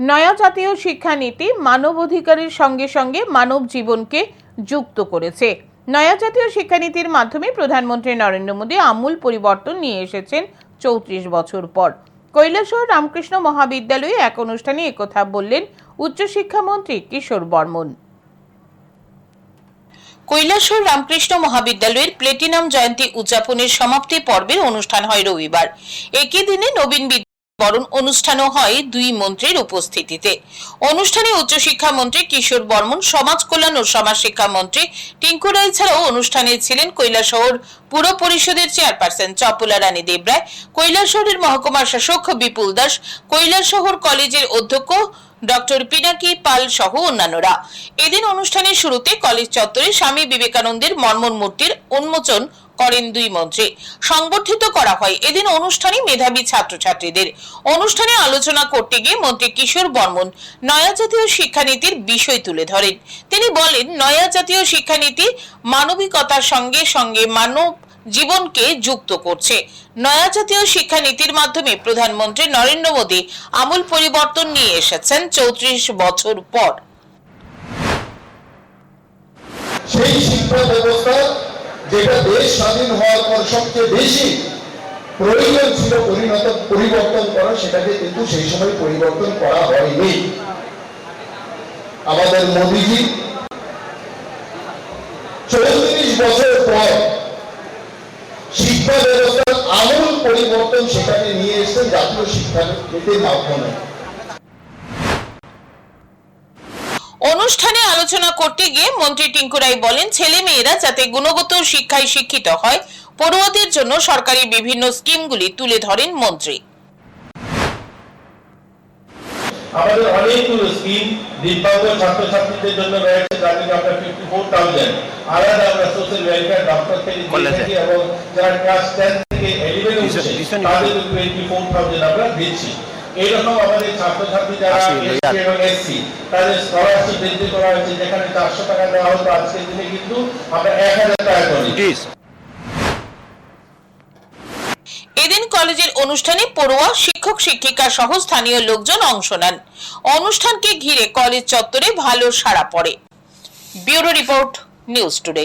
নয়া জাতীয় শিক্ষানীতি মানব অধিকারের সঙ্গে সঙ্গে মানব জীবনকে যুক্ত করেছে। নয়া জাতীয় শিক্ষানীতির মাধ্যমে প্রধানমন্ত্রী নরেন্দ্র মোদী আমূল পরিবর্তন নিয়ে এসেছেন চৌত্রিশ বছর পর। কৈলাসহর রামকৃষ্ণ মহাবিদ্যালয়ে এক অনুষ্ঠানে একথা বললেন উচ্চশিক্ষামন্ত্রী কিশোর বর্মন। কৈলাসহর রামকৃষ্ণ মহাবিদ্যালয়ের প্লেটিনাম জয়ন্তী উদযাপনের সমাপ্তি পর্বের অনুষ্ঠান হয় রবিবার। একই দিনে নবীন বরণ অনুষ্ঠানও হয় দুই মন্ত্রীর উপস্থিতিতে। অনুষ্ঠানে উচ্চশিক্ষা মন্ত্রী কিশোর বর্মন, সমাজ কল্যাণ ও সমাজ শিক্ষা মন্ত্রী টিঙ্কু রায় ছাড়াও অনুষ্ঠানে ছিলেন কৈলাসহর পুর পরিষদের চেয়ারপারসন চপলা রানী দেবরায়, কৈলাসহরের মহকুমা শাসক বিপুল দাস, কৈলাসহর কলেজের অধ্যক্ষ ডক্টর পিনাকি পাল সহ অন্যান্যরা। এদিন অনুষ্ঠানের শুরুতে কলেজ চত্বরে স্বামী বিবেকানন্দের মর্মন মূর্তির উন্মোচন করেন দুই মন্ত্রী। সংবর্ধিত করা হয় এদিন অনুষ্ঠানে মেধাবী ছাত্রছাত্রীদের। অনুষ্ঠানে আলোচনা করতে গিয়ে মন্ত্রী কিশোর বর্মন নয়া জাতীয় শিক্ষানীতির বিষয় তুলে ধরেন। তিনি বলেন, নয়া জাতীয় শিক্ষানীতি মানবিকতার সঙ্গে সঙ্গে মানব জীবনকে যুক্ত করছে। নয়া জাতীয় শিক্ষানীতির মাধ্যমে প্রধানমন্ত্রী নরেন্দ্র মোদী আমূল পরিবর্তন নিয়ে এসেছেন চৌত্রিশ বছর পর। সেই শিক্ষা ব্যবস্থা যেটা দেশ স্বাধীন হওয়ার পর সবচেয়ে বেশি প্রয়োজন ছিল পরিণত, পরিবর্তন করা, সেটাকে কিন্তু সেই সময় পরিবর্তন করা হয়নি। আমাদের মোদীজি চৌত্রিশ বছর পর শিক্ষা ব্যবস্থার আমূল পরিবর্তন সেখানে নিয়ে এসেছেন জাতীয় শিক্ষা নীতির মাধ্যমে। অনুষ্ঠানে আলোচনা করতে গিয়ে মন্ত্রী টিঙ্কুরাই বলেন ছেলে মেয়েরা যাতে গুণগত শিক্ষায় শিক্ষিত হয় পড়ুয়াদের জন্য সরকারি বিভিন্ন স্কিমগুলি তুলে ধরেন মন্ত্রী। আমাদের অনেকগুলো স্কিম দিব্যাঙ্গ ছাত্রছাত্রীদের জন্য রয়েছে যার থেকে আমরা ফিফটি ফোর থাউজেন্ড আলাদা আমরা সোশ্যাল ওয়েলফেয়ার দপ্তর থেকে দিয়ে এবং যারা ক্লাস টেন থেকে এলিভেন উঠছে তাদের টোয়েন্টি ফোর থাউজেন্ড আমরা দিচ্ছি। এইরকম আমাদের ছাত্রছাত্রী যারা এসসি এবং এসসি তাদের স্কলারশিপ বৃদ্ধি করা হয়েছে যেখানে চারশো টাকা দেওয়া হতো আজকের দিনে কিন্তু আমরা এক হাজার টাকা করি এদিন কলেজের অনুষ্ঠানে পড়ুয়া শিক্ষক শিক্ষিকা সহ স্থানীয় লোকজন অংশ নেন। অনুষ্ঠানকে ঘিরে কলেজ চত্বরে ভালো সাড়া পড়ে। Bureau report news today.